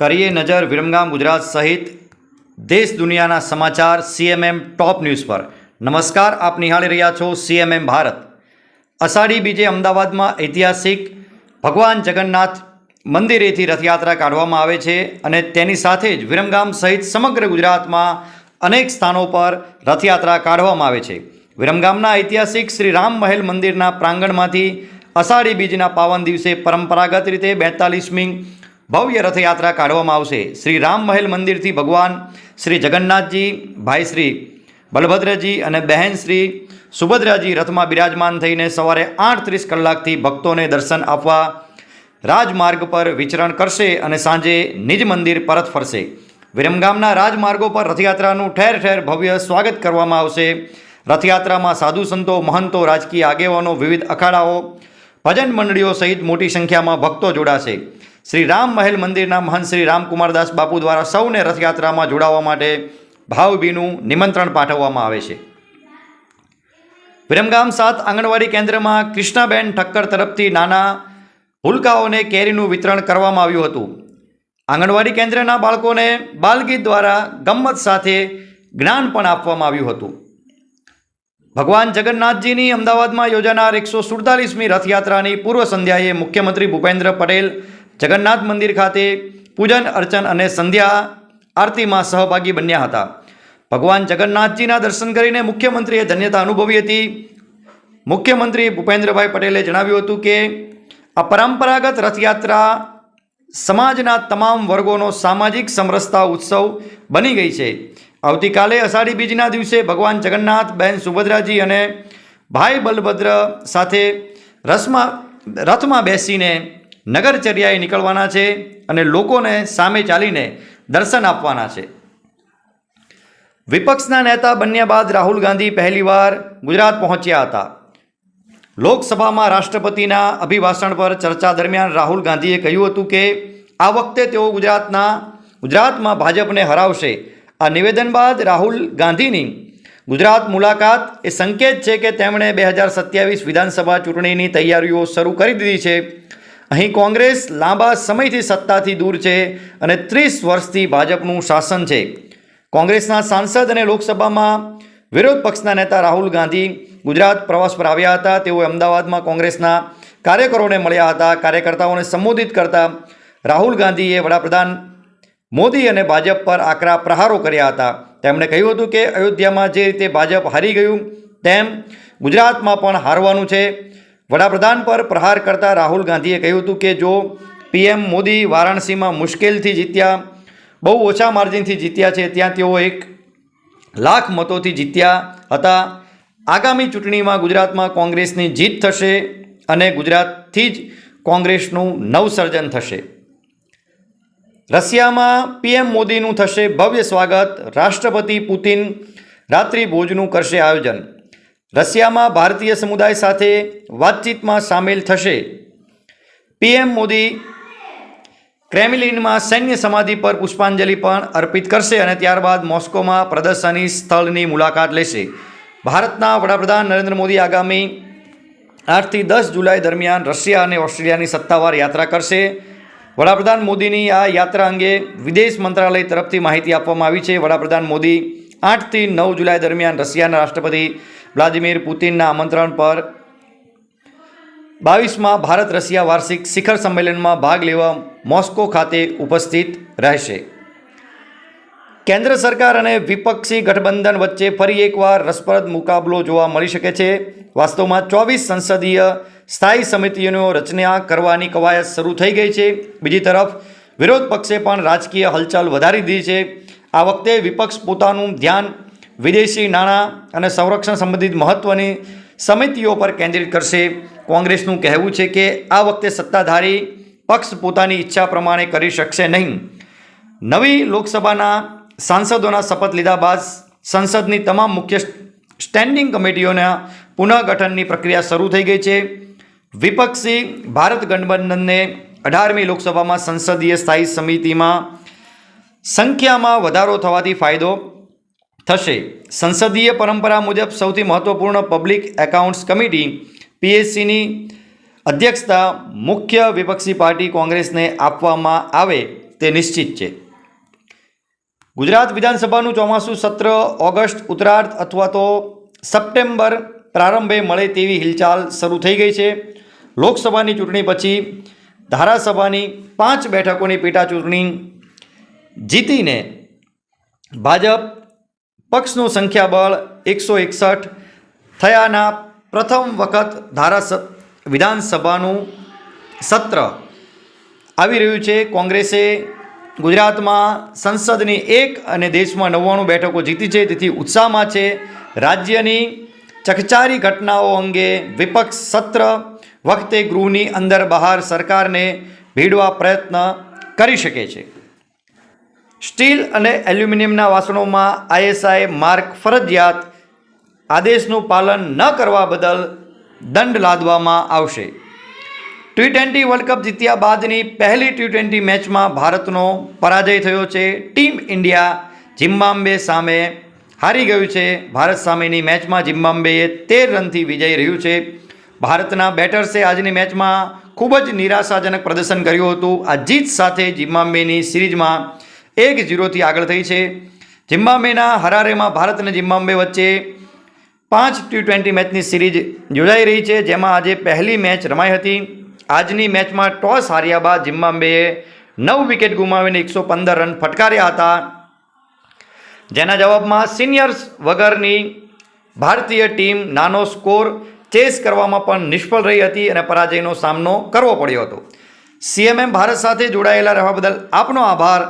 કરીએ નજર વિરમગામ ગુજરાત સહિત દેશ દુનિયાના સમાચાર સીએમએમ ટોપ ન્યૂઝ પર. નમસ્કાર, આપ નિહાળી રહ્યા છો સીએમએમ ભારત. અષાઢી બીજે અમદાવાદમાં ઐતિહાસિક ભગવાન જગન્નાથ મંદિરેથી રથયાત્રા કાઢવામાં આવે છે અને તેની સાથે જ વિરમગામ સહિત સમગ્ર ગુજરાતમાં અનેક સ્થાનો પર રથયાત્રા કાઢવામાં આવે છે. વિરમગામના ઐતિહાસિક શ્રી રામ મહેલ મંદિરના પ્રાંગણમાંથી અષાઢી બીજના પાવન દિવસે પરંપરાગત રીતે બેતાલીસમી ભવ્ય રથયાત્રા કાઢવામાં આવશે. શ્રી રામ મહેલ મંદિરથી ભગવાન શ્રી જગન્નાથજી, ભાઈ શ્રી બલભદ્રજી અને બહેન શ્રી સુભદ્રાજી રથમાં બિરાજમાન થઈને સવારે આઠ ત્રીસ કલાકથી ભક્તોને દર્શન આપવા રાજમાર્ગ પર વિચરણ કરશે અને સાંજે નિજ મંદિર પરત ફરશે. વિરમગામના રાજમાર્ગો પર રથયાત્રાનું ઠેર ઠેર ભવ્ય સ્વાગત કરવામાં આવશે. રથયાત્રામાં સાધુ સંતો, મહંતો, રાજકીય આગેવાનો, વિવિધ અખાડાઓ, ભજન મંડળીઓ સહિત મોટી સંખ્યામાં ભક્તો જોડાશે. શ્રી રામ મહેલ મંદિરના મહંત શ્રી રામકુમારદાસ બાપુ દ્વારા સૌને રથયાત્રામાં જોડાવા માટે ભાવભીનું નિમંત્રણ પાઠવવામાં આવે છે. વિરમગામ સાત આંગણવાડી કેન્દ્રમાં કૃષ્ણાબેન ઠક્કર તરફથી નાના હુલકાઓને કેરીનું વિતરણ કરવામાં આવ્યું હતું. આંગણવાડી કેન્દ્રના બાળકોને બાલગીત દ્વારા ગમ્મત સાથે જ્ઞાન પણ આપવામાં આવ્યું હતું. ભગવાન જગન્નાથજીની અમદાવાદમાં યોજાનાર એકસો સુડતાલીસમી રથયાત્રાની પૂર્વ સંધ્યાએ મુખ્યમંત્રી ભૂપેન્દ્ર પટેલ જગન્નાથ મંદિર ખાતે પૂજન, અર્ચન અને સંધ્યા આરતીમાં સહભાગી બન્યા હતા. ભગવાન જગન્નાથજીના દર્શન કરીને મુખ્યમંત્રીએ ધન્યતા અનુભવી હતી. મુખ્યમંત્રી ભૂપેન્દ્રભાઈ પટેલે જણાવ્યું હતું કે, આ પરંપરાગત રથયાત્રા સમાજના તમામ વર્ગોનો સામાજિક સમરસતા ઉત્સવ બની ગઈ છે. આવતીકાલે અષાઢી બીજના દિવસે ભગવાન જગન્નાથ, બહેન સુભદ્રાજી અને ભાઈ બલભદ્ર સાથે રસમાં, રથમાં બેસીને નગરચર્યાએ નીકળવાના છે અને લોકોને સામે ચાલીને દર્શન આપવાના છે. વિપક્ષના નેતા બન્યા બાદ રાહુલ ગાંધી પહેલીવાર ગુજરાત પહોંચ્યા હતા. લોકસભામાં રાષ્ટ્રપતિના અભિભાષણ પર ચર્ચા દરમિયાન રાહુલ ગાંધીએ કહ્યું હતું કે, આ વખતે તેઓ ગુજરાતના, ગુજરાતમાં ભાજપને હરાવશે. આ નિવેદન બાદ રાહુલ ગાંધીની ગુજરાત મુલાકાત એ સંકેત છે કે તેમણે બે હજાર સત્યાવીસ વિધાનસભા ચૂંટણીની તૈયારીઓ શરૂ કરી દીધી છે. અહીં કોંગ્રેસ લાંબા સમયથી સત્તાથી દૂર છે અને ત્રીસ વર્ષથી ભાજપનું શાસન છે. કોંગ્રેસના સાંસદ અને લોકસભામાં વિરોધ પક્ષના નેતા રાહુલ ગાંધી ગુજરાત પ્રવાસ પર આવ્યા હતા. તેઓ અમદાવાદમાં કોંગ્રેસના કાર્યકરોને મળ્યા હતા. કાર્યકર્તાઓને સંબોધિત કરતા રાહુલ ગાંધીએ વડાપ્રધાન મોદી અને ભાજપ પર આકરા પ્રહારો કર્યા હતા. તેમણે કહ્યું હતું કે અયોધ્યામાં જે રીતે ભાજપ હારી ગયું તેમ ગુજરાતમાં પણ હારવાનું છે. વડાપ્રધાન પર પ્રહાર કરતા રાહુલ ગાંધીએ કહ્યું હતું કે જો પીએમ મોદી વારાણસીમાં મુશ્કેલથી જીત્યા, બહુ ઓછા માર્જિનથી જીત્યા છે, ત્યાં તેઓ એક લાખ મતોથી જીત્યા હતા. આગામી ચૂંટણીમાં ગુજરાતમાં કોંગ્રેસની જીત થશે અને ગુજરાતથી જ કોંગ્રેસનું નવસર્જન થશે. રશિયામાં પીએમ મોદીનું થશે ભવ્ય સ્વાગત. રાષ્ટ્રપતિ પુતિન રાત્રિ ભોજનું કરશે આયોજન. રશિયામાં ભારતીય સમુદાય સાથે વાતચીતમાં સામેલ થશે. પીએમ મોદી ક્રેમલિનમાં સૈન્ય સમાધિ પર પુષ્પાંજલિ પણ અર્પિત કરશે અને ત્યારબાદ મોસ્કોમાં પ્રદર્શની સ્થળની મુલાકાત લેશે. ભારતના વડાપ્રધાન નરેન્દ્ર મોદી આગામી આઠથી દસ જુલાઈ દરમિયાન રશિયા અને ઓસ્ટ્રેલિયાની સત્તાવાર યાત્રા કરશે. વડાપ્રધાન મોદીની આ યાત્રા અંગે વિદેશ મંત્રાલય તરફથી માહિતી આપવામાં આવી છે. વડાપ્રધાન મોદી આઠથી નવ જુલાઈ દરમિયાન રશિયાના રાષ્ટ્રપતિ વ્લાદિમીર પુતિનના આમંત્રણ પર બાવીસમાં ભારત રશિયા વાર્ષિક શિખર સંમેલનમાં ભાગ લેવા મોસ્કો ખાતે ઉપસ્થિત રહેશે. કેન્દ્ર સરકાર અને વિપક્ષી ગઠબંધન વચ્ચે ફરી એકવાર રસપ્રદ મુકાબલો જોવા મળી શકે છે. વાસ્તવમાં ચોવીસ સંસદીય સ્થાયી સમિતિઓનો રચના કરવાની કવાયત શરૂ થઈ ગઈ છે. બીજી તરફ વિરોધ પક્ષે પણ રાજકીય હલચલ વધારી દીધી છે. આ વખતે વિપક્ષ પોતાનું ધ્યાન વિદેશી નાણાં અને સંરક્ષણ સંબંધિત મહત્ત્વની સમિતિઓ પર કેન્દ્રિત કરશે. કોંગ્રેસનું કહેવું છે કે આ વખતે સત્તાધારી પક્ષ પોતાની ઈચ્છા પ્રમાણે કરી શકશે નહીં. નવી લોકસભાના સાંસદોના શપથ લીધા બાદ સંસદની તમામ મુખ્ય સ્ટેન્ડિંગ કમિટીઓના પુનઃગઠનની પ્રક્રિયા શરૂ થઈ ગઈ છે. વિપક્ષી ભારત ગઠબંધનને અઢારમી લોકસભામાં સંસદીય સ્થાયી સમિતિમાં સંખ્યામાં વધારો થવાથી ફાયદો થશે. સંસદીય પરંપરા મુજબ સૌથી મહત્વપૂર્ણ પબ્લિક એકાઉન્ટ્સ કમિટી પીએસસીની અધ્યક્ષતા મુખ્ય વિપક્ષી પાર્ટી કોંગ્રેસને આપવામાં આવે તે નિશ્ચિત છે. ગુજરાત વિધાનસભાનું ચોમાસું સત્ર ઓગસ્ટ, ઉત્તરાર્ધ અથવા તો સપ્ટેમ્બર પ્રારંભે મળે તેવી હિલચાલ શરૂ થઈ ગઈ છે. લોકસભાની ચૂંટણી પછી ધારાસભાની પાંચ બેઠકોની પેટા ચૂંટણી જીતીને ભાજપ પક્ષનું સંખ્યાબળ એકસો એકસઠ થયાના પ્રથમ વખત ધારાસ વિધાનસભાનું સત્ર આવી રહ્યું છે. કોંગ્રેસે ગુજરાતમાં સંસદની એક અને દેશમાં નવ્વાણું બેઠકો જીતી છે. તેથી ઉત્સાહમાં છે. રાજ્યની ચકચારી ઘટનાઓ અંગે વિપક્ષ સત્ર વખતે ગૃહની અંદર બહાર સરકારને ભીડવા પ્રયત્ન કરી શકે છે. સ્ટીલ અને એલ્યુમિનિયમના વાસણોમાં આઈએસઆઈ માર્ક ફરજિયાત આદેશનું પાલન ન કરવા બદલ દંડ લાદવામાં આવશે. ટી ટ્વેન્ટી વર્લ્ડ કપ જીત્યા બાદની પહેલી ટી ટ્વેન્ટી મેચમાં ભારતનો પરાજય થયો છે. ટીમ ઇન્ડિયા જિમ્બામ્બે સામે હારી ગયું છે. ભારત સામેની મેચમાં જિમ્બામ્બેએ તેર રનથી વિજય રહ્યું છે. ભારતના બેટર્સે આજની મેચમાં ખૂબ જ નિરાશાજનક પ્રદર્શન કર્યું હતું. આ જીત સાથે જિમ્બામ્બેની સિરીઝમાં એક ઝીરોથી આગળ થઈ છે. જિમ્બામ્બેના હરારેમાં ભારત અને જિમ્બામ્બે વચ્ચે પાંચ ટી ટ્વેન્ટી મેચની સિરીઝ યોજાઈ રહી છે, જેમાં આજે પહેલી મેચ રમાઈ હતી. આજની મેચમાં ટોસ હાર્યા બાદ જિમ્બામ્બેએ નવ વિકેટ ગુમાવીને એકસો પંદર રન ફટકાર્યા હતા. જેના જવાબમાં સિનિયર્સ વગરની ભારતીય ટીમ નાનો સ્કોર ચેસ કરવામાં પણ નિષ્ફળ રહી હતી અને પરાજયનો સામનો કરવો પડ્યો હતો. સીએમએમ ભારત સાથે જોડાયેલા રહેવા બદલ આપનો આભાર.